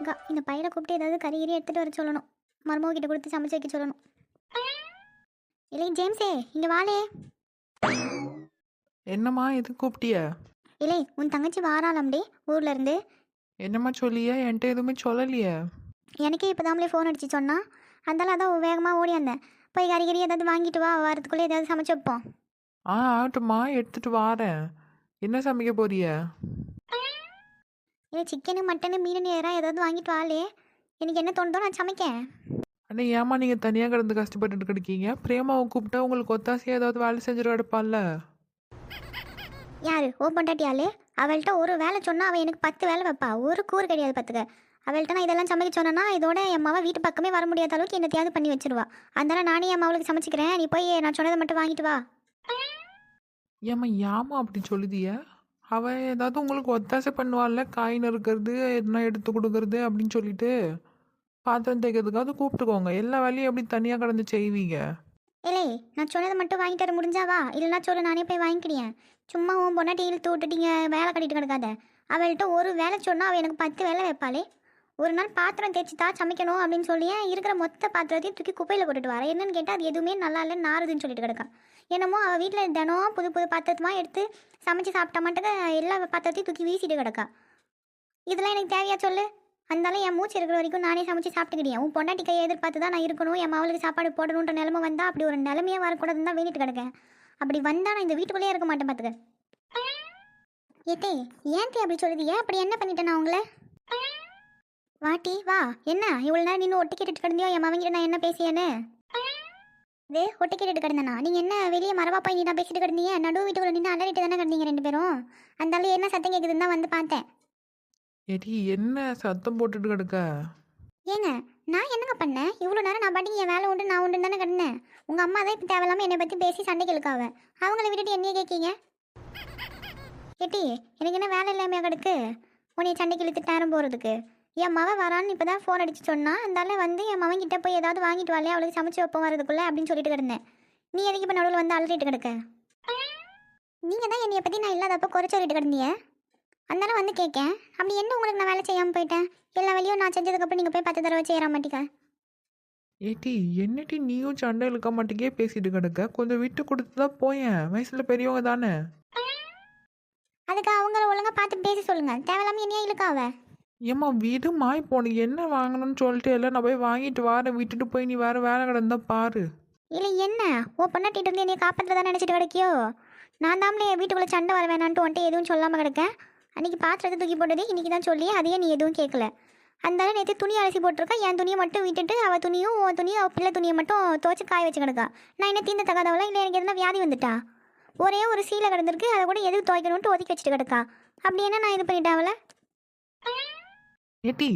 இருக்கா இந்த பையனை கூப்பிட்டு ஏதாவது கறி கறி எடுத்துகிட்டு வர சொல்லணும். மருமக கிட்ட கொடுத்து சமைச்சு வைக்க சொல்லணும். இல்லை ஜேம்ஸே இங்கே வாளே என்னம்மா எது கூப்பிட்டிய? இல்லை உன் தங்கச்சி வாராளாம்டே ஊர்ல இருந்து. என்னம்மா சொல்லிய? என்கிட்ட எதுவுமே சொல்லலையே. எனக்கே இப்போ தாமலே ஃபோன் அடிச்சு சொன்னா. அதனால அதான் வேகமாக ஓடி வந்தேன். போய் கறி கறி ஏதாவது வாங்கிட்டு வா வரதுக்குள்ளே ஏதாவது சமைச்சு வைப்போம். ஆ ஆகட்டும்மா எடுத்துட்டு வாரேன். என்ன சமைக்க போறிய? இல்லை சிக்கனு மட்டனு மீன் நேரம் ஏதாவது வாங்கிட்டு வாளே எனக்கு என்ன தோணுதோ நான் சமைக்கேன். அண்ணா ஏம்மா நீங்கள் தனியாக கிடந்து கஷ்டப்பட்டுட்டு கிடைக்கீங்க? பிரேமாவை கூப்பிட்டா உங்களுக்கு ஒத்தாசையாக ஏதாவது வேலை செஞ்சுட்டு கிடப்பான்ல யாரு? ஓ பொண்டாட்டியாளு? அவள்கிட்ட ஒரு வேலை சொன்னா அவள் எனக்கு பத்து வேலை வைப்பா. ஒரு கூறு கிடையாது பார்த்துக்க அவள்கிட்ட நான் இதெல்லாம் சமைக்க சொன்னேன்னா இதோட என் மாவை வீட்டு பக்கமே வர முடியாத அளவுக்கு என்னத்தையாவது பண்ணி வச்சிருவா. அதனால நானே என் மாவளுக்கு சமைச்சிக்கிறேன். நீ போய் நான் சொன்னதை மட்டும் வாங்கிட்டு வா. ஏம்மா ஏம்மா அப்படி சொல்லுதிய அவ ஏதாவது உங்களுக்கு ஒத்தாசை பண்ணுவாள்ல? காய் நறுக்கிறது எதுனா எடுத்து கொடுக்கறது அப்படின்னு சொல்லிட்டு பாத்திரம் தேய்க்கிறதுக்காவது கூப்பிட்டுக்கோங்க. எல்லா வேலையும் எப்படி தனியாக கிடந்து செய்வீங்க? இல்லை நான் சொன்னதை மட்டும் வாங்கி தர முடிஞ்சாவா? இல்லைன்னா சொல்லு நானே போய் வாங்கிக்கிறேன். சும்மா உன் பொண்டாட்டி இழுத்து விட்டுட்டீங்க வேலை கட்டிட்டு கிடக்காத. அவள்கிட்ட ஒரு வேலை சொன்னா அவள் எனக்கு பத்து வேலை வைப்பாளே. ஒரு நாள் பாத்திரம் தேய்ச்சி தான் சமைக்கணும் அப்படின்னு சொல்லி இருக்கிற மொத்த பாத்திரத்தையும் தூக்கி குப்பையில் போட்டுட்டு வரேன் என்னன்னு கேட்டால் அது எதுவுமே நல்லா இல்லை நாறுதுன்னு சொல்லிட்டு கிடக்கா. என்னமோ அவள் வீட்டில் தினம் புது புது பாத்திரத்தமாக எடுத்து சமைச்சு சாப்பிட்டா மட்டும் எல்லா பாத்திரத்தையும் தூக்கி வீசிட்டு கிடக்கா. இதெல்லாம் எனக்கு தேவையா சொல்லு? அதனால என் மூச்சு இருக்கிற வரைக்கும் நானே சமைச்சு சாப்பிட்டுக்கிட்டேன். உன் பொண்டாட்டி கையை எதிர்பார்த்து தான் நான் இருக்கணும் என் மவளுக்கு சாப்பாடு போடணுன்ற நிலைமை வந்தால் அப்படி ஒரு நிலமையே வரக்கூடாதுன்னு தான் வேண்டிட்டு கிடக்கேன். அப்படி வந்தால் நான் இந்த வீட்டுக்குள்ளேயே இருக்க மாட்டேன் பார்த்துக்க ஏத்தே ஏன் தே அப்படி சொல்லுது? ஏன் அப்படி என்ன பண்ணிட்டேன் நான் உங்களை? வாட்டி வா. என்ன? இவ்வளோ நேரம் நின்று ஒட்டி கேட்டுட்டு கிடந்தியோ? என் மவங்கிட்ட நான் என்ன பேசியேன்னு? இது ஒட்டி கேட்டுட்டு கிடந்தேனா? நீங்கள் என்ன வெளியே மரவா போய் நீ நான் பேசிட்டு கிடந்தீங்க? நடு வீட்டுக்குள்ள நின்று அலறிட்டு தானே கிடந்தீங்க ரெண்டு பேரும்? அந்த என்ன சத்தம் கேட்குதுன்னு தான் வந்து பார்த்தேன். எடி என்ன சத்தம் போட்டுட்டு கிடக்க? ஏங்க நான் என்னங்க பண்ணேன்? இவ்வளோ நேரம் நான் பாட்டுக்கு என் வேலை உண்டு நான் உண்டு தானே கிடந்தேன். உங்கள் அம்மா தான் இப்போ தேவையில்லாமல் என்னை பற்றி பேசி சண்டைக்கு இழுக்காவ அவங்கள விட்டுட்டு என்னைய கேட்கீங்க ஏட்டி எனக்கு என்ன வேலை இல்லாமையா கிடக்கு? உன்னை சண்டைக்கு இழுத்து நேரம் போகிறதுக்கு என் மவ வரான்னு இப்போ தான் ஃபோன் அடிச்சு சொன்னா அதனால வந்து என் மவன் கிட்ட போய் ஏதாவது வாங்கிட்டு வரலையே அவளுக்கு சமைச்சு வைப்போம் வரதுக்குள்ளே அப்படின்னு சொல்லிட்டு கிடந்தேன். நீ எதுக்கு இப்போ நடுவில் வந்து அலறிட்டு கிடக்க? நீங்கள் தான் என்னைய பற்றி நான் இல்லாதப்போ குறை சொல்லிட்டு கிடந்தீங்க. அதனால வந்து கேட்கேன் அப்படி என்ன உங்களுக்கு நான் வேலை செய்யாமல் போயிட்டேன்? எல்லா வேலையும் நான் செஞ்சதுக்கப்புறம் நீங்கள் போய் பத்து தடவை செய்யற மாட்டீங்க ஏட்டி என்னட்டி நீயும் சண்டை இழுக்க மாட்டேங்கே பேசிட்டு கிடக்க? கொஞ்சம் விட்டு கொடுத்து தான் போயேன் வயசுல பெரியவங்க தானே? அதுக்கு அவங்கள ஒழுங்கா பார்த்து பேச சொல்லுங்க. தேவையில்லாம என்னையா இழுக்காவ ஏம்மா விடுமா இப்போ உனக்கு என்ன வாங்கணும்னு சொல்லிட்டு எல்லாம் நான் போய் வாங்கிட்டு வரேன் விட்டுட்டு போய் நீ வேற வேலை கிடந்தா பாரு. இல்லை என்ன? ஓ பொண்ணாட்டிட்டு இருந்து என்னைய காப்பாற்றுறதா நினச்சிட்டு கிடைக்கியோ? நான் தாமலே வீட்டுக்குள்ளே சண்டை வர வேணான்ட்டு வந்துட்டு எதுவும் சொல்லாமல் கிடக்கேன். அன்னைக்கு பாத்திரத்தை தூக்கி போட்டதே இன்னைக்கு தான் சொல்லி அதையே நீ எதுவும் கேட்கல. அந்தாலும் நேற்று துணி அலசி போட்டிருக்கா என் துணியை மட்டும் விட்டுட்டு அவள் துணியும் உன் துணியும் அவள் பிள்ளை துணியை மட்டும் துவச்சி காய வச்சு கிடக்கா. நான் என்ன தீந்த தகாதவளா? இல்லை எனக்கு எதுனா வியாதி வந்துட்டா? ஒரே ஒரு சீலை கிடந்திருக்கு அதை கூட எதுக்கு துவைக்கணும்ட்டு ஒதுக்கி வச்சுட்டு கிடக்கா? அப்படி என்ன நான் இது பண்ணிட்டேன் அவளை? ஏட்டி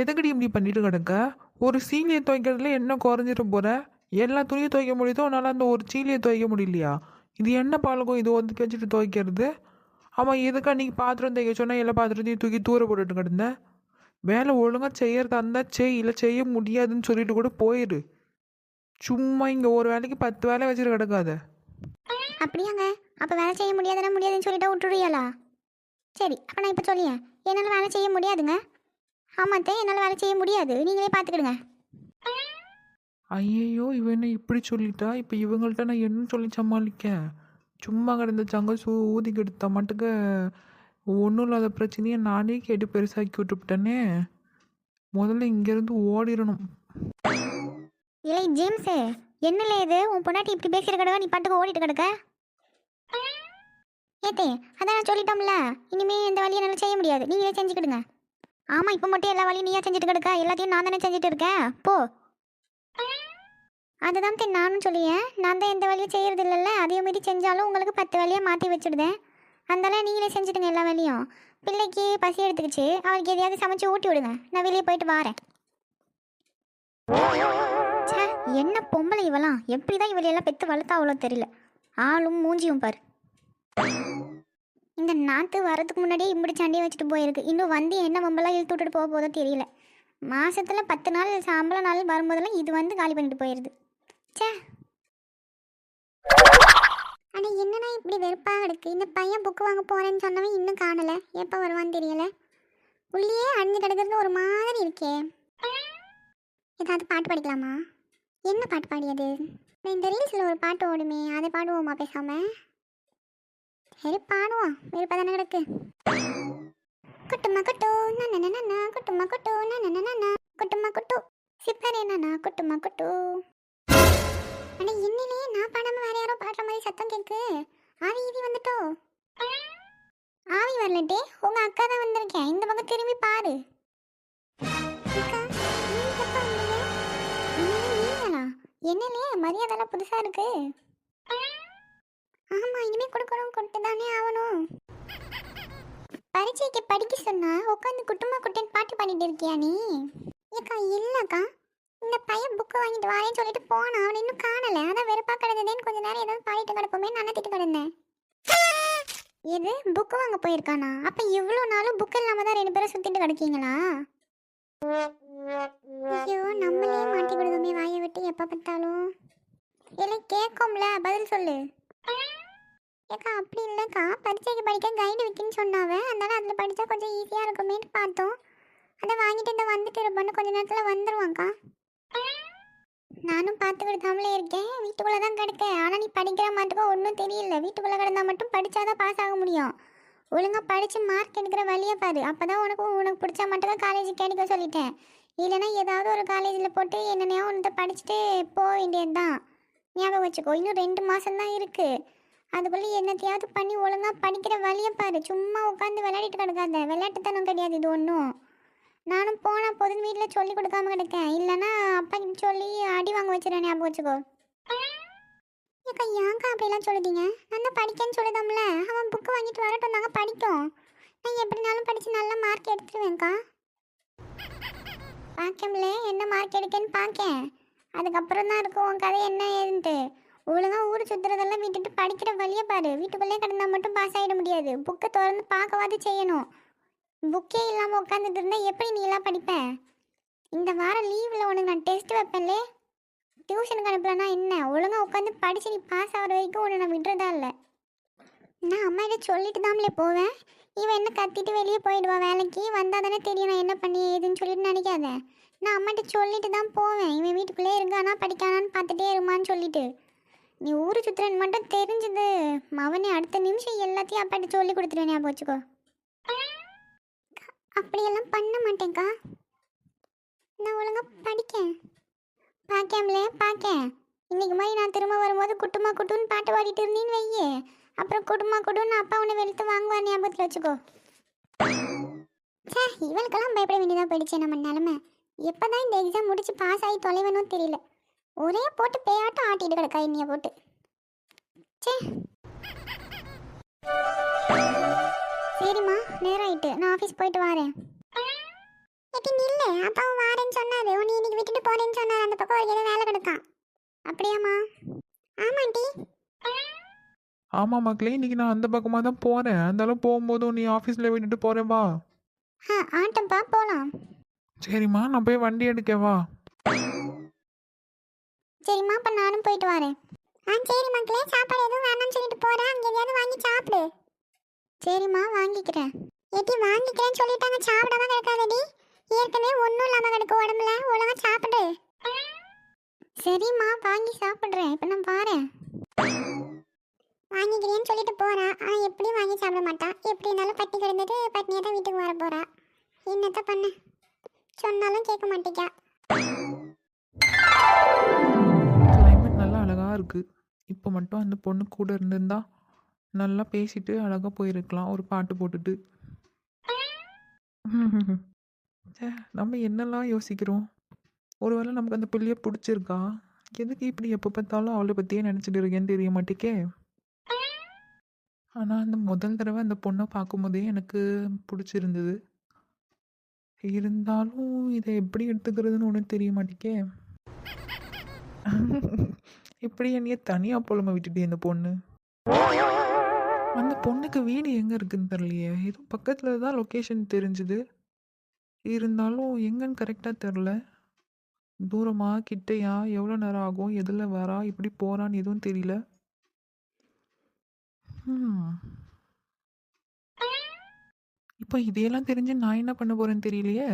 எதுக்கடி இப்படி பண்ணிட்டு கிடக்க? ஒரு சீலியை துவைக்கிறதுல என்ன குறைஞ்சிட போற? எல்லா துணியும் துவைக்க முடியுதோ? உன்னால அந்த ஒரு சீலியை துவைக்க முடியலையா? இது என்ன பழக்கம்? இது ஒதுக்கி வச்சுட்டு துவைக்கிறது? ஆமாம் எதுக்கு அன்றைக்கி பாத்திரம் துவைக்க சொன்னால் எல்லா பாத்திரத்தையும் தூக்கி தூர போட்டுட்டு கிடந்தேன் வேலை ஒழுங்காக செய்யறதா இருந்தால் செய். இல்லை செய்ய முடியாதுன்னு சொல்லிட்டு கூட போயிடு சும்மா இங்கே ஒரு வேலைக்கு பத்து வேலை வச்சுட்டு கிடக்காத. அப்படியாங்க. அப்போ வேலை செய்ய முடியாதுன்னா முடியாதுன்னு சொல்லிட்டா விட்டுடுவியலா சரி அப்போ நான் இப்போ சொல்லியேன். என்னால் வேலை செய்ய முடியாதுங்க. ஆமாத்தே என்னால் வேலை செய்ய முடியாது. நீங்களே பார்த்துக்கிடுங்க ஐயையோ இவன் என்ன இப்படி சொல்லிட்டா? இப்போ இவங்கள்ட்ட நான் என்ன சொல்லி சமாளிக்க? சும்மா கிடந்த சங்க சூ ஊதி கெடுத்தா மட்டுக்கு ஒன்றும் இல்லாத பிரச்சனையை நானே கேட்டு பெருசாக்கி விட்டுவிட்டேனே முதல்ல இங்கேருந்து ஓடிடணும் இல்லை ஜேம்ஸு என்னல இது? உன் பொண்டாட்டி இப்படி பேசுகிற கடவை நீ பாட்டுக்கு ஓடிட்டு கிடக்க? ஏத்தே அதான் நான் சொல்லிட்டோம்ல. இனிமே எந்த வேலையும் என்னால் செய்ய முடியாது. நீங்களே செஞ்சுக்கிடுங்க. ஆமாம் இப்போ மட்டும் எல்லா வேலையும் நீயா செஞ்சுட்டு கிடக்க? எல்லாத்தையும் நான் தானே செஞ்சுட்டு இருக்கேன்? போ. அதுதான் தென் நானும் சொல்லியேன் நான் தான் எந்த வேலையும் செய்யறது இல்லைல்ல அதே மாதிரி செஞ்சாலும் உங்களுக்கு பத்து வேலையை மாற்றி வச்சுடுதேன். அதனால நீங்களே செஞ்சுடுங்க எல்லா வேலையும். பிள்ளைக்கு பசி எடுத்துக்கிச்சு. அவளுக்கு எதையாவது சமைச்சு ஊட்டி விடுங்க. நான் வெளியே போயிட்டு வாரேன். என்ன பொம்பளை இவெல்லாம் எப்படி தான் இவளையெல்லாம் பெற்று வளர்த்தா அவ்வளோ தெரியல. ஆளும் மூஞ்சியும் பாரு. இந்த நாற்று வரதுக்கு முன்னாடியே இப்படி சண்டையை வச்சுட்டு போயிருக்கு. இன்னும் வந்து என்ன பொம்பளை இழுத்து விட்டுட்டு போக போதோ தெரியல. மாதத்தில் பத்து நாள் சம்பள நாள் வரும்போதெல்லாம் இது வந்து காலி பண்ணிட்டு போயிடுது ச்சே. அட என்னடா இப்படி வெறுப்பாக இருக்குது இந்த பையன் புக்கு வாங்க போறேன்னு சொன்னவன் இன்னும் காணலை. எப்போ வருவான்னு தெரியல. உள்ளே அடைஞ்சு கிடக்கிறது ஒரு மாதிரி இருக்கே. ஏதாவது பாட்டு படிக்கலாமா? என்ன பாட்டு பாடியது? இந்த ரீல்ஸில் ஒரு பாட்டு ஓடுமே அதை பாடுவோமா பேசாம? சரி பாடுவோம் விருப்பம் தானே கிடக்கு. குட்டுமா குட்டு நன்னா குட்டுமா குட்டு நன்னா குட்டுமா குட்டு. சிப்பரே நானா குட்டுமா குட்டு. அட என்னிலே நான் பாடாம வேற யாரோ பாடுற மாதிரி சத்தம் கேக்கு ஆவி இது வந்துட்டோ? ஆவி வரலட்டே? உங்க அக்கா தான் வந்திருக்கேன் இந்த பக்கம் திரும்பி பாரு. அக்கா, நீங்க எப்ப புதுசா இருக்கு. ஆமா இனிமே கொடுக்கணும் கொட்டு தானே ஆகணும். பரீட்சைக்கு படிக்க சொன்னா உட்காந்து குட்டுமா குட்டுன்னு பாட்டு பாடிட்டு இருக்கியா நீ? ஏக்கா இல்லக்கா. இந்த பையன் புக்கு வாங்கிட்டு வாரேன்னு சொல்லிட்டு போனான் அவன் இன்னும் காணல. அதான் வெறுப்பா கிடந்ததேன்னு கொஞ்ச நேரம் ஏதாவது பாடிட்டு கிடப்போமே நான் திட்டு கிடந்தேன் எது? புக்கு வாங்க போயிருக்கானா? அப்ப இவ்வளோ நாளும் புக் இல்லாம தான் ரெண்டு பேரும் சுத்திட்டு கிடக்கீங்களா? ஐயோ நம்மளே மாட்டி விடுதோமே வாயை விட்டு எப்ப பார்த்தாலும். இல்லை கேட்கும்ல பதில் சொல்லு. ஏக்கா அப்படி இல்லைக்கா. பரீட்சைக்கு படிக்க கைடு விற்கின்னு சொன்னாவ. அதனால் அதில் படித்தா கொஞ்சம் ஈஸியாக இருக்குமேன்னு பார்த்தோம். அதை வாங்கிட்டு இந்த வந்துட்டு இருப்போன்னு கொஞ்ச நேரத்தில் வந்துடுவாங்க்கா நானும் பார்த்து கொடுத்தாமலே இருக்கேன். வீட்டுக்குள்ளே தான் கிடக்கேன். ஆனால் நீ படிக்கிற மாட்டுக்கோ ஒன்றும் தெரியல. வீட்டுக்குள்ளே கிடந்தா மட்டும் படித்தாதான் பாஸ் ஆக முடியும். ஒழுங்காக படித்து மார்க் எடுக்கிற வழியை பாரு. அப்போ தான் உனக்கு உனக்கு பிடிச்ச மட்டும்தான் காலேஜ் கிடைக்க சொல்லிட்டேன். இல்லைன்னா ஏதாவது ஒரு காலேஜில் போட்டு என்னென்னையோ ஒன்று படிச்சுட்டு போக வேண்டியது தான் ஞாபகம் வச்சுக்கோ. இன்னும் ரெண்டு மாதம் தான் இருக்குது அதுக்குள்ளே என்னத்தையாவது பண்ணி ஒழுங்காக படிக்கிற வழியை பாரு. சும்மா உட்காந்து விளையாடிட்டு கிடக்காத. விளையாட்டுத்தனம் கிடையாது இது ஒன்றும் நானும் போனால் போதும் வீட்டில் சொல்லி கொடுக்காம கிடக்கேன். இல்லைன்னா அப்பா கிட்ட சொல்லி அடி வாங்க வச்சிருவேன் ஞாபகம் வச்சுக்கோ. ஏக்கா ஏன்க்கா அப்படிலாம் சொல்லுதீங்க? நான் தான் படிக்கேன்னு சொல்லுதாம்ல. அவன் புக்கு வாங்கிட்டு வரட்டும் நாங்கள் படிக்கும். நான் எப்படினாலும் படித்து நல்ல மார்க் எடுத்துருவேன்க்கா. பார்க்கம்ல என்ன மார்க் எடுக்கேன்னு பார்க்கேன் அதுக்கப்புறம் தான் இருக்கும் உன் கதை என்ன ஏதுன்ட்டு. ஒழுங்கா ஊர் சுற்றுறதெல்லாம் விட்டுட்டு படிக்கிற வழியை பாரு. வீட்டுக்குள்ளே கிடந்தா மட்டும் பாஸ் ஆகிட முடியாது. புக்கை திறந்து பார்க்கவாது செய்யணும். புக்கே இல்லாமல் உட்காந்துட்டு இருந்தால் எப்படி நீ எல்லாம் படிப்ப? இந்த வாரம் லீவில் உனக்கு நான் டெஸ்ட் வைப்பேன்லே. டியூஷனுக்கு அனுப்பலன்னா என்ன? ஒழுங்காக உட்காந்து படிச்சு நீ பாஸ் ஆகிற வரைக்கும் உன்னை நான் விடுறதா இல்லை. நான் அம்மா கிட்ட சொல்லிட்டு தான்லே போவேன். இவன் என்ன கத்திட்டு வெளியே போயிடுவா வேலைக்கு? வந்தால் தானே தெரியும் நான் என்ன பண்ணி ஏதுன்னு சொல்லிட்டு நினைக்காத. நான் அம்மாட்ட சொல்லிட்டு தான் போவேன். இவன் வீட்டுக்குள்ளே இருக்கானா படிக்கானான்னு பார்த்துட்டே இருமான்னு சொல்லிட்டு. நீ ஊர் சுத்துறன்னு மட்டும் தெரிஞ்சது. மவனே அடுத்த நிமிஷம் எல்லாத்தையும் அப்பாட்ட சொல்லி கொடுத்துருவேன் ஞாபகம் வச்சுக்கோ. அப்படியெல்லாம் பண்ண மாட்டேங்க்கா நான் ஒழுங்கா படிக்கேன். பார்க்கேம்ல பார்க்கேன் இன்னைக்கு மாதிரி நான் திரும்ப வரும்போது குட்டுமா குட்டுன்னு பாட்டு பாடிட்டு இருந்தீன்னு வையே. அப்புறம் குடுமா குடுன்னு அப்பா உன்னை வெளுத்து வாங்குவா ஞாபகத்தில் வச்சுக்கோ. சே இவளுக்கெல்லாம் பயப்பட வேண்டியதாக போயிடுச்சு நம்ம நிலமை. எப்போதான் இந்த எக்ஸாம் முடிச்சு பாஸ் ஆகி தொலைவனும் தெரியல. ஒரே போட்டு பேயாட்டம் ஆட்டிட்டு கிடக்கா என்னைய போட்டு. சே சரிம்மா நேரம் ஆயிட்டு நான் ஆஃபீஸ் போயிட்டு வரேன். எட்டி நில்லு. அப்பாவும் வாரேன்னு சொன்னாரு. உன்னை இன்னைக்கு விட்டுட்டு போறேன்னு சொன்னாரு. அந்த பக்கம் ஏதோ வேலை கிடக்கான் அப்படியாம்மா? ஆமா ஆண்டி. ஆமாம் மக்களே இன்னைக்கு நான் அந்த பக்கமாக தான் போகிறேன் இருந்தாலும் போகும்போதும் நீ ஆஃபீஸில் விட்டுட்டு போகிறேன் வா. ஆ ஆட்டம்ப்பா போகலாம் சரிம்மா நான் போய் வண்டி எடுக்கவா சரிம்மா அப்போ நானும் போயிட்டு வரேன். ஆ சரி மக்களே சாப்பாடு எதுவும் வேணாம்னு சொல்லிட்டு போகிறேன் அங்கே எதையாவது வாங்கி சாப்பிடு. சரிம்மா வாங்கிக்கிறேன். எட்டி வாங்கிக்கிறேன்னு சொல்லிட்டாங்க சாப்பிடாம கிடக்காதடி. ஏற்கனவே ஒன்றும் இல்லாமல் கிடக்கு உடம்புல. ஒழுங்கா சாப்பிடு. சரிம்மா வாங்கி சாப்பிட்றேன். இப்போ நான் பாறேன் வாங்கிக்கிறேன்னு சொல்லிட்டு போறா. ஆனால் எப்படி வாங்கி சாப்பிட மாட்டா. எப்படி இருந்தாலும் பட்டி கிடந்துட்டு பட்னியாக தான் வீட்டுக்கு வர போறா. என்னத்த பண்ண? சொன்னாலும் கேட்க மாட்டேங்கா இருக்குது இப்போ மட்டும் அந்த பொண்ணு கூட இருந்திருந்தா நல்லா பேசிட்டு அழகாக போயிருக்கலாம். ஒரு பாட்டு போட்டுட்டு. நம்ம என்னெல்லாம் யோசிக்கிறோம்? ஒருவேளை நமக்கு அந்த பிள்ளைய பிடிச்சிருக்கா? எதுக்கு இப்படி எப்போ பார்த்தாலும் அவளை பற்றியே நினச்சிட்டு இருக்கேன்னு தெரிய மாட்டேக்கே. ஆனால் அந்த முதல் தடவை அந்த பொண்ணை பார்க்கும்போதே எனக்கு பிடிச்சிருந்தது. இருந்தாலும் இதை எப்படி எடுத்துக்கிறதுன்னு ஒன்றும் தெரிய மாட்டேக்கே. இப்படி என்னைய தனியாக புலம்ப விட்டுட்டு இந்த பொண்ணு? அந்த பொண்ணுக்கு வீடு எங்கே இருக்குன்னு தெரியலையே. ஏதோ பக்கத்தில் தான் லொக்கேஷன் தெரிஞ்சுது. இருந்தாலும் எங்கன்னு கரெக்டாக தெரில தூரமா கிட்டையா எவ்வளோ நேரம் ஆகும்? எதில் வரா? இப்படி போகிறான்னு எதுவும் தெரியல. இப்போ இதையெல்லாம் தெரிஞ்சு நான் என்ன பண்ண போகிறேன்னு தெரியலையே?